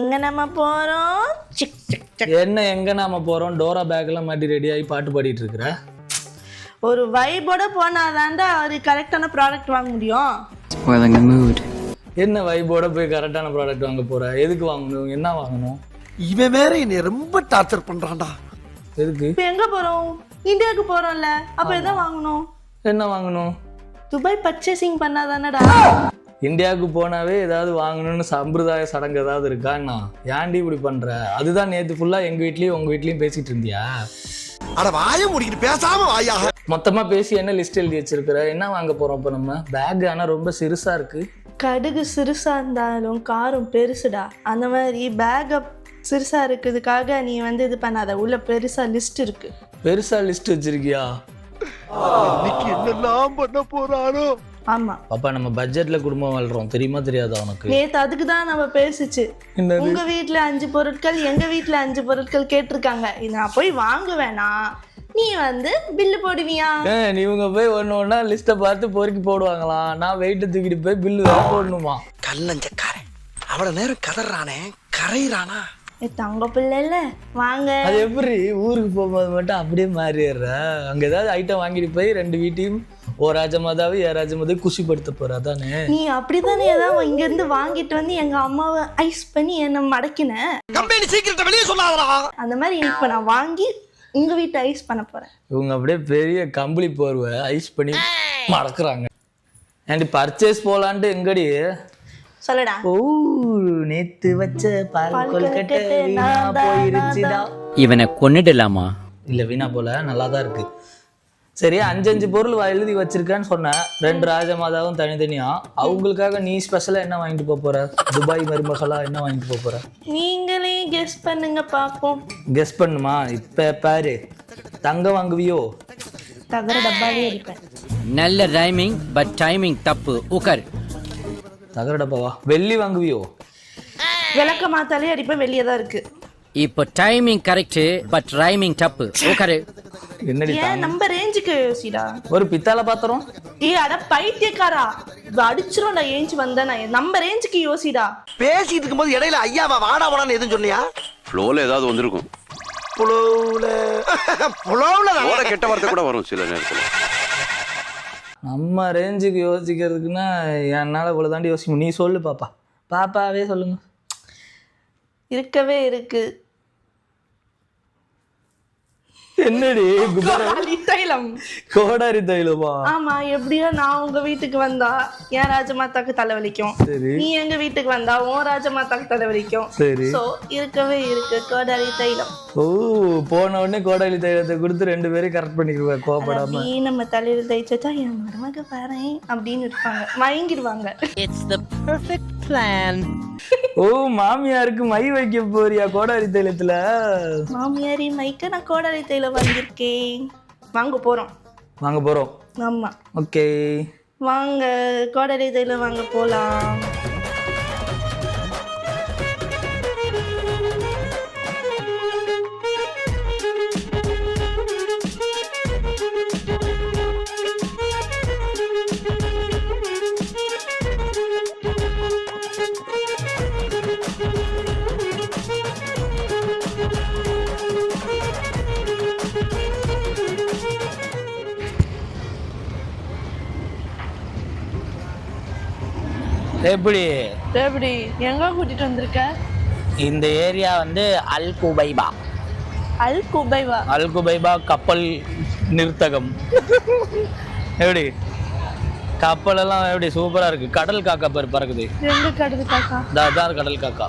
எங்க நம்ம போறோம்? சிக் சிக் சிக். என்ன எங்க நாம போறோம்? டோரா பேக்லாம் மாட்டி ரெடி ஆகி பாட்டு பாடிட்டு இருக்கிற? ஒரு வைபோட போனாதாண்டா ஒரு கரெக்டான ப்ராடக்ட் வாங்க முடியும். Spoiling the mood. என்ன வைபோட போய் கரெக்டான ப்ராடக்ட் வாங்க போற? எதுக்கு வாங்கணும்? என்ன வாங்கணும்? இவன் வேற என்னை ரொம்ப டார்ச்சர் பண்றான்டா. எதுக்கு? இப்போ எங்க போறோம்? இந்தியாவுக்கு போறோம்ல. அப்ப எதை வாங்கணும்? என்ன வாங்கணும்? துபாய் பர்ச்சேசிங் பண்ணாதானடா. இந்தியாவுக்கு போனாவே ஏதாவது வாங்கணும்னு சம்பிரதாய சடங்கு ஏதாவது இருக்கான்னா ஏன்டி இப்படி பண்ற? அதுதான் நேத்து ஃபுல்லா எங்க வீட்லயும் உங்க வீட்லயும் பேசிட்டு இருந்தியா? அட வாய முடிக்கிட்டு பேசாம வாயா. மொத்தமா பேசி என்ன லிஸ்ட் எழுதி வச்சிருக்கிற? என்ன வாங்க போறோம் இப்ப நம்ம? பேக் ஆனா ரொம்ப சிறுசா இருக்கு. கடுகு சிறுசா இருந்தாலும் காரம் பெருசுடா. அந்த மாதிரி பேக்கப் சிறுசா இருக்கிறதுக்காக நீ வந்து இது பண்ணாத. உள்ள பெருசா லிஸ்ட் இருக்கு. பெருசா லிஸ்ட் வச்சிருக்கியா? இன்னைக்கு என்னெல்லாம் பண்ண போறானோ? ஆமா. பாப்பா நம்ம பட்ஜெட்ல குடும்பம் வாழ்றோம். தெரியுமா தெரியாதா உனக்கு? நேத்து அதுக்கு தான் நம்ம பேசுச்சு. உங்க வீட்ல அஞ்சு பொருட்கள் எங்க வீட்ல அஞ்சு பொருட்கள் கேட்டிருக்காங்க. நான் போய் வாங்க வேணாம் நீ வந்து பில்லு போடுவியா? ஏன் இவங்க போய் ஒன்று ஒன்றா லிஸ்ட்டை பார்த்து பொறுக்கி போடுவாங்களாம் நான் வெயிட்டை தூக்கிட்டு போய் பில்லு வேற போடணுமா? கல்லஞ்சக்காரன் அவ்வளவு நேரம் கதறானே கரையிறானா? தங்க பிள்ளைல வாங்க. அது எப்படி? ஊருக்கு போகும்போது மட்டும் அப்படியே மாறிடுற. அங்கே ஏதாவது ஐட்டம் வாங்கிட்டு போய் ரெண்டு வீட்டையும் ஓ ராஜமாதாவை ஏ ராஜமாதாவை குஷிப்படுத்த போற அதானே? நீ அப்படித்தானே ஏதாவது இங்க இருந்து வாங்கிட்டு வந்து எங்க அம்மாவை ஐஸ் பண்ணி என்ன மடக்கின? கம்பெனி சீக்கிரத்தை வெளியே சொல்லாதடா. அந்த மாதிரி இப்ப நான் வாங்கி உங்க வீட்டை ஐஸ் பண்ண போறேன். இவங்க அப்படியே பெரிய கம்பளி போர்வை ஐஸ் பண்ணி மறக்குறாங்க ஏன்டி பர்ச்சேஸ் போலான்ட்டு எங்கடி? சொல்லுடா. ஓ நேத்து வச்ச பால் கொல்கட்டை வீணா தான், போயிருச்சுடா. இவனை கொன்னுடலாமா? இல்ல வீணா போல நல்லா தான் இருக்கு. சரி அஞ்சு அஞ்சு பொருள் வா- எழுதி வச்சிருக்கேன்னு சொன்னேன். ரெண்டு ராஜமாதாவும் தனித்தனியா. அவங்களுக்காக நீ ஸ்பெஷலா என்ன வாங்கிட்டு போப் போற? துபாய் மருமகளா என்ன வாங்கிட்டு போப் போற? நீங்களே கெஸ் பண்ணுங்க பாப்போம். கெஸ் பண்ணுமா? இப்ப பாரு. தங்கம் வாங்குவியோ? தகர டப்பாலே அடிப்பேன். நல்ல ரைமிங் பட் டைமிங் தப்பு. உக்கர். தகர டப்பாவா? வெள்ளி வாங்குவியோ? விளக்க மாத்தாலே அடிப்பேன் வெளியே தான் இருக்கு. இப்போ டைமிங் கரெக்ட் பட் ரைமிங் தப்பு. உக்கரு. என்னடி ஏன் நம்ம ரேஞ்சுக்கு யோசிடா ஒரு பித்தாளை பாத்திரம் ஏ அட பைத்தியக்காரா. அடிச்சிரும் நான் ஏஞ்சி வந்தேன் நான் நம்ம ரேஞ்சுக்கு யோசிடா பேசிட்டு இருக்கும்போது இடையில ஐயாவா வாடா வாடான்னு எதுவும் சொன்னியா? ஃப்ளோவில் ஏதாவது வந்திருக்கும். புலவுல புலவுல ஓட கெட்ட வார்த்தை கூட வரும் சில நேரத்தில். நம்ம ரேஞ்சுக்கு யோசிக்கிறதுக்குன்னா என்னால் இவ்வளோ தாண்டி யோசிக்க முடியும். நீ சொல்லு பாப்பா. பாப்பாவே சொல்லுங்க. இருக்கவே இருக்கு. என்னடி அலி தைலம். கோடாரி தைலமா? ஆமா எப்படியோ நான் உங்க வீட்டுக்கு வந்தா என் ராஜமாதாக்கு தலைவலிக்கும். நீ எங்க வீட்டுக்கு வந்தா உன் ராஜமாதாக்கு தலைவலிக்கும். சரி. சோ இருக்கவே இருக்கு கோடாரி தைலம். ஓ போன உடனே கோடாலி தைலத்தை கொடுத்து ரெண்டு பேரையும் கரெக்ட் பண்ணிக்குவேன் கோபப்படாம அப்படி நம்ம தலையில தைச்சா என் மருமக பாரு அப்படின்னு இருப்பாங்க. மயங்கிடுவாங்க. ஓ மாமியாருக்கு மை வைக்க போறியா கோடாரி தைலத்துல? மாமியாரி மைக்க நான் கோடாரி தைலம் வாங்கியிருக்கேன். வாங்க போறோம். வாங்க போறோம். ஆமா. ஓகே. வாங்க கோடாரி தைலம் வாங்க போலாம். எப்படி? எப்படி? எங்க கூட்டிட்டு வந்திருக்க? இந்த ஏரியா வந்து அல் குபைபா. அல் குபைவா அல் குபைபா கப்பல் நிறுத்தகம் எப்படி? கப்பல் எல்லாம் எப்படி சூப்பரா இருக்கு? கடல் காக்கா பேர் பறக்குது. எங்க காக்கா? கடல் காக்கா.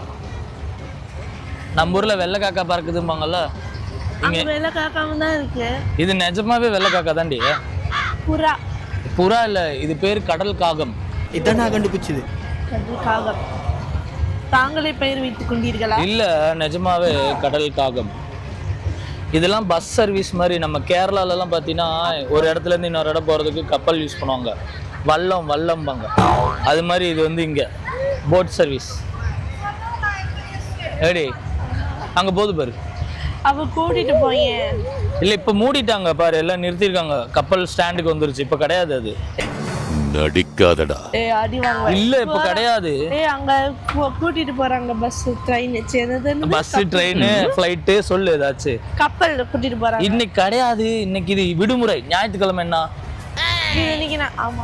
நம்ம ஊர்ல வெள்ளை காக்கா பறக்குதும்பாங்கல்ல? வெள்ளை தான் இருக்கு. இது நிஜமாவே வெள்ளை காக்கா தாண்டி? புறா. புறா இல்ல இது பேர் கடல் காகம். இதான் நான் கண்டுபிடிச்சது. கடல் காகம் தாங்களே பெயர் வைத்துக் கொண்டீர்களா? இல்ல நிஜமாவே கடல் காகம் இதெல்லாம் பஸ் சர்வீஸ் மாதிரி நம்ம கேரளால எல்லாம் பார்த்தீங்கன்னா ஒரு இடத்துல இருந்து இன்னொரு இடம் போறதுக்கு கப்பல் யூஸ் பண்ணுவாங்க. வல்லம் வல்லம்பாங்க. அது மாதிரி இது வந்து இங்க. போட் சர்வீஸ் ஏடி அங்க போகுது பாரு. அவ கூட்டிட்டு போயேன். இல்ல இப்ப மூடிட்டாங்க பாரு எல்லாம் நிறுத்திருக்காங்க. கப்பல் ஸ்டாண்டுக்கு வந்துருச்சு. இப்ப கிடையாது அது. நடிக்காதடா. ஏய் அடி வாங்க இல்ல இப்ப கிடையாது. ஏய் அங்க கூ- கூட்டிட்டு போறாங்க பஸ் ட்ரெயின் என்னது பஸ் ட்ரெயின் ஃப்ளைட்டு சொல்லு ஏதாச்சும் கப்பல் கூட்டிட்டு போறாங்க. இன்னைக்கு கிடையாது. இன்னைக்கு இது விடுமுறை. ஞாயிற்றுக்கிழமை என்ன? இது இன்னைக்கு நான் ஆமா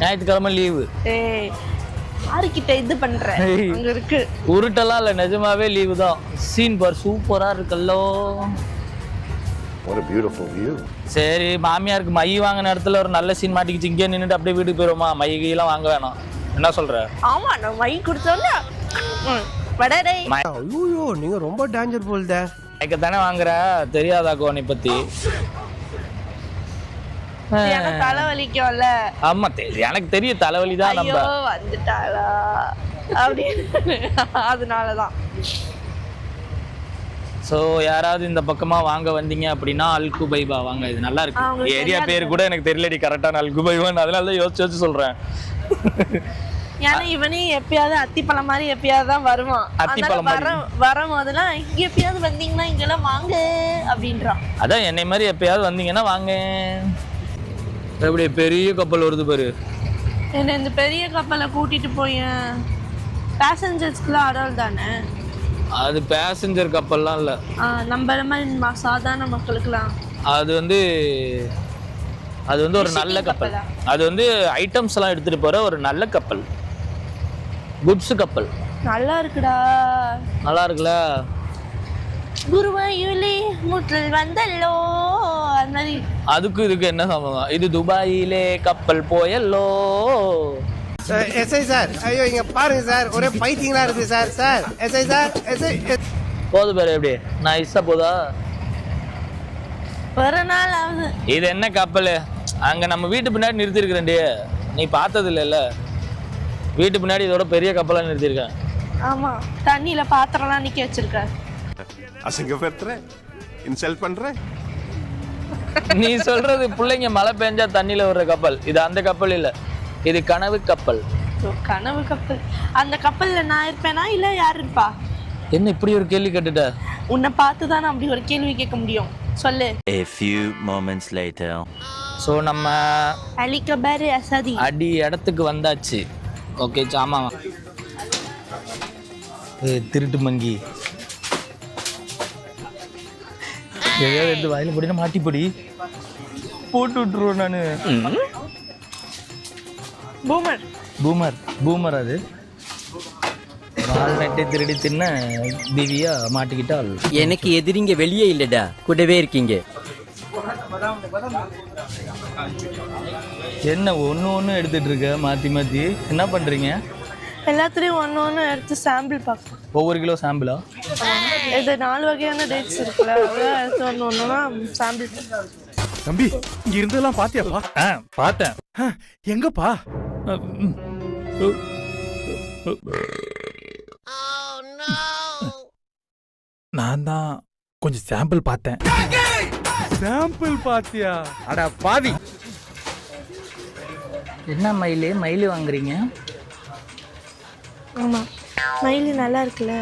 ஞாயிற்றுக்கிழமை லீவு ஏய் யாருக்கிட்ட இது பண்ற? ஏய். அங்க இருக்கு. உருட்டெல்லாம் இல்லை நிஜமாவே லீவு தான். சீன் பார் சூப்பரா இருக்குல்லோ. சரி மாமியாருக்கு மை வாங்கின இடத்துல ஒரு நல்ல சீன் மாட்டிக்கிச்சு. இங்கே நின்றுட்டு அப்படியே வீட்டுக்கு போயிடுவோமா மை கீழே வாங்க வேணாம். என்ன சொல்ற? ஆமா நான் மை கொடுத்தோன்னே வடடே ஐயோ நீங்க ரொம்ப டேஞ்சர் போல்த. எனக்கு தானே வாங்குற? தெரியாதாக்கோ உன்னை பத்தி? எனக்கு தலைவலிக்கும்ல. ஆமா எனக்கு தெரியும் தலைவலி தான் ஐயோ நம்ம வந்துட்டாளா? அப்படின்னு. அதனாலதான். ஸோ யாராவது இந்த பக்கமா வாங்க வந்தீங்க அப்படின்னா அல்கு பைபா வாங்க. இது நல்லா இருக்கு. ஏரியா. பேர் கூட எனக்கு தெரியலடி கரெக்டான அல்கு பைபான்னு அதனால தான் யோசிச்சு யோசிச்சு சொல்றேன். ஏன்னா இவனே எப்பயாவது அத்திப்பழம் மாதிரி எப்பயாவது தான் வருவான். அத்திப்பழம் வர வரும்போதெல்லாம் இங்க எப்பயாவது வந்தீங்கன்னா இங்கெல்லாம் வாங்க அப்படின்றான். அதான் என்னை மாதிரி எப்பயாவது வந்தீங்கன்னா வாங்க. எப்படி பெரிய கப்பல் வருது பாரு. என்ன இந்த பெரிய கப்பலை கூட்டிட்டு போய் பேசஞ்சர்ஸ்க்குலாம் அடல் தானே? அது பேசஞ்சர் கப்பல்லாம் இல்லை. நம்மள மாதிரி ம- சாதாரண மக்களுக்குலாம் அது வந்து அது வந்து ஒரு நல்ல கப்பல்? அது வந்து ஐட்டம்ஸ் எல்லாம் எடுத்துட்டு போற ஒரு நல்ல கப்பல். குட்ஸ் கப்பல். நல்லா இருக்குடா. நல்லா இருக்குல்ல? குருவாயூலி முற்றில் வந்தல்லோ அது மாதிரி. அதுக்கும் இதுக்கு என்ன சம்பந்தம்? இது துபாயிலே கப்பல் போயல்லோ. SI sir. ஐயோ இங்க பாருங்க சார். ஒரே பைத்தியங்களா இருக்கு sir. Sir SI sir SI போது பேர் எப்படி? நைஸா போதா? ஒரு நாள் ஆகுது. இது என்ன கப்பல்? அங்க நம்ம வீட்டு பின்னாடி நிறுத்திருக்கிறேன்டி. நீ பார்த்தது இல்லைல்ல வீட்டு பின்னாடி இதோட பெரிய கப்பலாக நிறுத்தியிருக்கேன். ஆமா தண்ணியில பாத்திரம்லாம் நிக்க வச்சிருக்க. அசிங்கப்படுத்துற? இன்சல்ட் பண்ற? நீ சொல்றது பிள்ளைங்க மழை பெஞ்சா தண்ணியில வர்ற கப்பல். இது அந்த கப்பல் இல்ல. இது கனவு கப்பல். கனவு கப்பல். அந்த கப்பல்ல நான் இருப்பேனா இல்ல யார் இருப்பா? என்ன இப்படி ஒரு கேள்வி கேட்டுட்ட? உன்னை பார்த்து தான் நான் அப்படி ஒரு கேள்வி கேட்க முடியும். சொல்லு. A few moments later. So நம்ம அலிகபர் அசதி. அடி இடத்துக்கு வந்தாச்சு. ஓகே ஆமா ஏ திருட்டு மங்கி. எதையாவது எடுத்து வாயில போடினா மாட்டிப்படி. போட்டு விட்டுருவோம் நான். பூமர். பூமர். பூமர் அது. வால்நட்டை திருடி தின்ன திவ்யா மாட்டிக்கிட்டால். எனக்கு எதிரிங்க வெளியே இல்லடா. கூடவே இருக்கீங்க. என்ன ஒன்று ஒன்று எடுத்துட்டு இருக்க? மாற்றி மாற்றி என்ன பண்ணுறீங்க எல்லாத்துலயும் ஒண்ணு ஒண்ணு எடுத்து சாம்பிள் பார்க்கணும் ஒவ்வொரு கிலோ சாம்பிளா இது நாலு வகையான டேட்ஸ் இருக்குல்ல அதெல்லாம் எடுத்து ஒன்று ஒன்றுனா சாம்பிள் தம்பி இங்க இருந்தெல்லாம் பாத்தியாப்பா? ஆ பார்த்தேன். எங்கப்பா? நான் தான் கொஞ்சம் சாம்பிள் பார்த்தேன். சாம்பிள் பாத்தியா? அட பாவி. என்ன மயிலு? மயிலு வாங்குறீங்க? ஆமா. மயில் நல்லா இருக்குல்ல?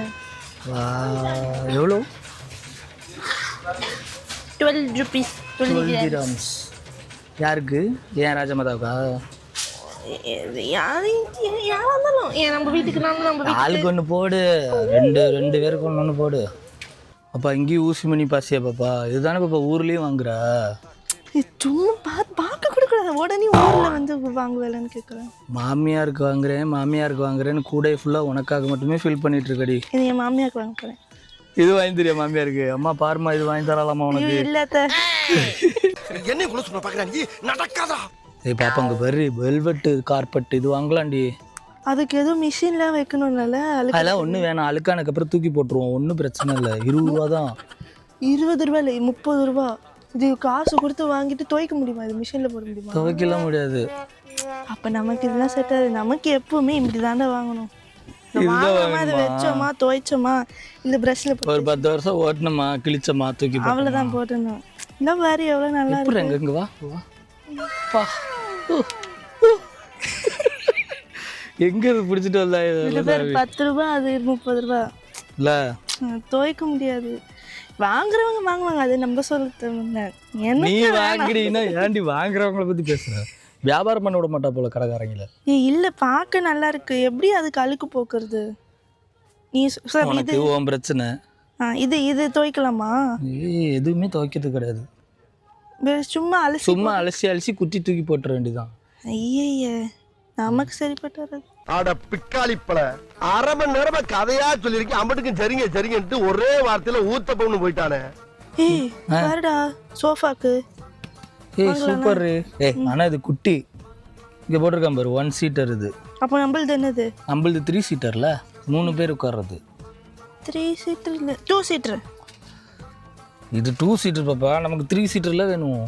வா எவ்வளோ? Twelve rupees. Twelve grams. யாருக்கு? ஏன் ராஜமாதாவுக்கா? யாரா? இருந்தாலும். ஏன் நம்ம வீட்டுக்கு நாம நம்ம வீட்டுக்கு. ஆளுக்கு ஒன்று போடு. ரெண்டு ரெண்டு பேருக்கு ஒன்று ஒன்று போடு. அப்பா இங்கேயும் ஊசி மணி பாசியா பாப்பா. இதுதானே பாப்பா ஊர்லேயும் வாங்குற? சும்மா பார்த்து பார்க்க கூட கூடாது. உடனே ஊரில் வந்து வாங்குவேலன்னு கேட்குறேன் மாமியாருக்கு வாங்குறேன் மாமியாருக்கு வாங்குறேன்னு கூட ஃபுல்லாக உனக்காக மட்டுமே ஃபில் பண்ணிட்டு இருக்கடி இது என் மாமியாருக்கு வாங்க போகிறேன் இது வாங்கி தெரியா மாமியாருக்கு? அம்மா பாருமா இது வாங்கி தரலாமா உனக்கு? இல்லாத என்ன குள்ள பாக்குறாங்க நடக்காதா? ஏய் பாப்பா அங்கே பாரு வெல்வெட்டு கார்பெட் இது வாங்கலாம்டி. அதுக்கு எதுவும் மிஷின்லாம் வைக்கணும்ல அழுக்கு அதெல்லாம் ஒன்றும் வேணாம். அழுக்கானக்கு அப்புறம் தூக்கி போட்டுருவோம். ஒன்றும் பிரச்சனை இல்லை. இருபது ரூபா தான். இருபது ரூபா இல்லை முப்பது ரூபா. இது காசு கொடுத்து வாங்கிட்டு துவைக்க முடியுமா? இது மிஷினில் போட முடியுமா? துவைக்கலாம் முடியாது. அப்போ நமக்கு இதெல்லாம் செட் ஆகுது. நமக்கு எப்பவுமே இப்படி தாண்டா வாங்கணும் வாங்கணுமா? வச்சோமா துவைச்சோமா இந்த ப்ரஷ்ல ஒரு பத்து வருஷம் ஓட்டணுமா கிழிச்சமா தூக்கி. அவ்வளோதான் போட்டுருந்தோம் இல்லை வேறு எவ்வளோ நல்லா இருக்கு? இங்க வா. வா. எங்க இது பிடிச்சிட்டு வந்தா இது இதெல்லாம் பேர் பத்து ரூபா அது முப்பது ரூபா. இல்ல. துவைக்க முடியாது. வாங்குறவங்க வாங்குவாங்க அது நம்ம சொல்ல நீ எனக்கு வாங்குறீன்னா ஏன்டி வாங்குறவங்கள பத்தி பேசுற? வியாபாரம் பண்ண விட மாட்டா போல கடைக்காரங்கள. ஏ இல்லை பார்க்க நல்லா இருக்கு. எப்படி அதுக்கு அழுக்கு போக்குறது? நீ சொ- சார் இது உனக்கு உன் பிரச்சனை. இது இது துவைக்கலாமா? எதுவுமே துவைக்கிறது கிடையாது. சும்மா அலசி சும்மா அலசி அலசி குத்தி தூக்கி போட்டுற வேண்டியதான் ஐயய்ய நமக்கு சரிப்பட்டு வராது அட பிக்காளிப்பல அரை மணி நேரமா கதையா சொல்லிருக்கேன் அம்பட்டுக்கும் சரிங்க சரிங்கன்ட்டு ஒரே வார்த்தையில ஊத்தப்பம்னு போயிட்டானே. ஏய் பாருடா சோஃபாக்கு. ஏய் சூப்பர் ஏய் ஆனா இது குட்டி. இங்க போட்டிருக்கான் பாரு ஒன் சீட்டர் இது. அப்போ நம்மளது என்னது? நம்மளது த்ரீ சீட்டர்ல மூணு பேர் உட்கார்றது. த்ரீ சீட்டர் இல்லை டூ சீட்டர் இது டூ சீட்டர் பாப்பா நமக்கு த்ரீ சீட்டர்ல வேணும்.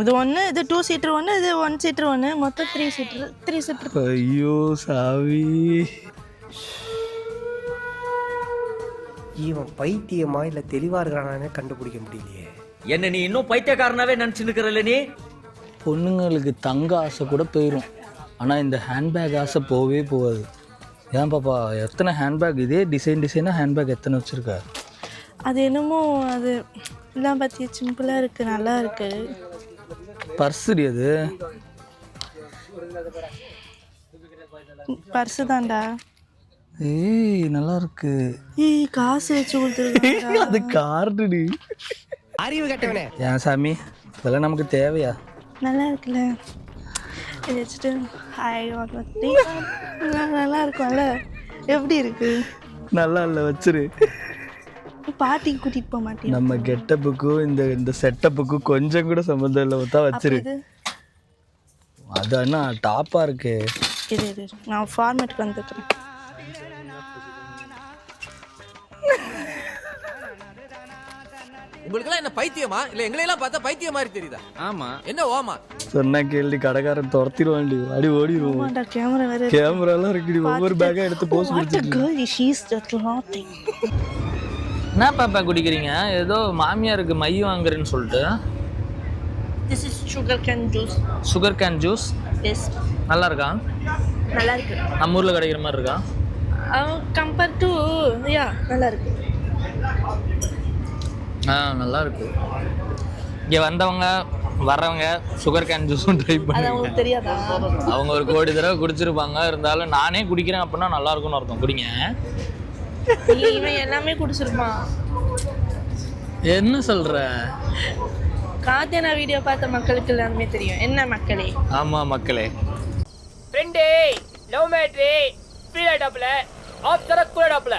இது ஒன்று இது டூ சீட்டர் ஒன்று இது ஒன் சீட்டர் ஒன்று மொத்தம் த்ரீ சீட்டர் த்ரீ சீட்டர் ஐயோ சாவி. இவன் பைத்தியமா இல்ல தெளிவா இருக்கிறானே கண்டுபிடிக்க முடியலையே. என்ன நீ இன்னும் பைத்தியக்காரனாவே நினைச்சு நிக்கிறல்ல நீ? பொண்ணுங்களுக்கு தங்க ஆசை கூட போயிடும் ஆனால் இந்த ஹேண்ட்பேக் ஆசை போகவே போகாது. ஏன் பாப்பா எத்தனை ஹேண்ட்பேக் இதே டிசைன் டிசைனாக ஹேண்ட்பேக் எத்தனை வச்சுருக்க? அது என்னமோ அது எல்லாம் பற்றி சிம்பிளாக இருக்குது நல்லா இருக்கு. பர்ஸுடி அது. பர்ஸு தான்டா. ஏய் நல்லா இருக்கு. ஏய் காசு வச்சு கொடுத்துருக்காங்க அது கார்டுடி. அறிவு கட்டவனே. ஏன் சாமி இதெல்லாம் நமக்கு தேவையா? நல்லா இருக்குல்ல. இதை வச்சுட்டு ஹாய் வாட்டி நல்லா இருக்கும்ல? எப்படி இருக்கு? நல்லா இல்லை வச்சிரு. பாட்டிக்கு கூட்டிகிட்டு போக மாட்டேன் நம்ம கெட்டப்புக்கும் இந்த இந்த செட்டப்புக்கும் கொஞ்சம் கூட சம்மந்தம் இல்லை தான் வச்சிரு. இது? அது என்ன டாப்பாக இருக்கு. இரு இரு நான் ஃபார்மேட்டுக்கு வந்துக்கிறேன் உங்களுக்கு என்ன பைத்தியமா? இல்ல எங்களையெல்லாம் பார்த்தா பைத்தியம் மாதிரி தெரியுதா? ஆமா. என்ன ஓமா? சொன்னா கேள்வி கடைக்காரன் துரத்திடுவான்டி. அடி ஓடிடுவோம். கேமரா வேற கேமராலாம் இருக்குடி. ஒவ்வொரு பேக்காக எடுத்து போஸ்ட் கொடுத்துட்டு என்ன பாப்பா குடிக்கிறீங்க? ஏதோ மாமியாருக்கு மை வாங்குறேன்னு சொல்லிட்டு. This is sugar cane juice sugar cane juice yes நல்லா இருக்கா நல்லா இருக்கு நம்ம ஊரில் கிடைக்கிற மாதிரி இருக்கா? கம்பேர் டு யா நல்லா இருக்கு ஆ நல்லா இருக்கு இங்கே வந்தவங்க வர்றவங்க சுகர் கேன் ஜூஸும் ட்ரை அது பண்ணி அவங்களுக்கு தெரியாதா? அவங்க ஒரு கோடி தடவை குடிச்சிருப்பாங்க. இருந்தாலும் நானே குடிக்கிறேன் அப்படின்னா நல்லா இருக்கும்னு அர்த்தம். குடிங்க. இவன் எல்லாமே குடிச்சிருப்பான். என்ன சொல்ற? காத்தியனா வீடியோ பார்த்த மக்களுக்கு எல்லாமே தெரியும். என்ன மக்களே? ஆமா மக்களே. ஃப்ரெண்டே லவ் மேட்ரே ஃபீல் ஆயிட்டாப்ல ஆஃப் தர கூடாப்ல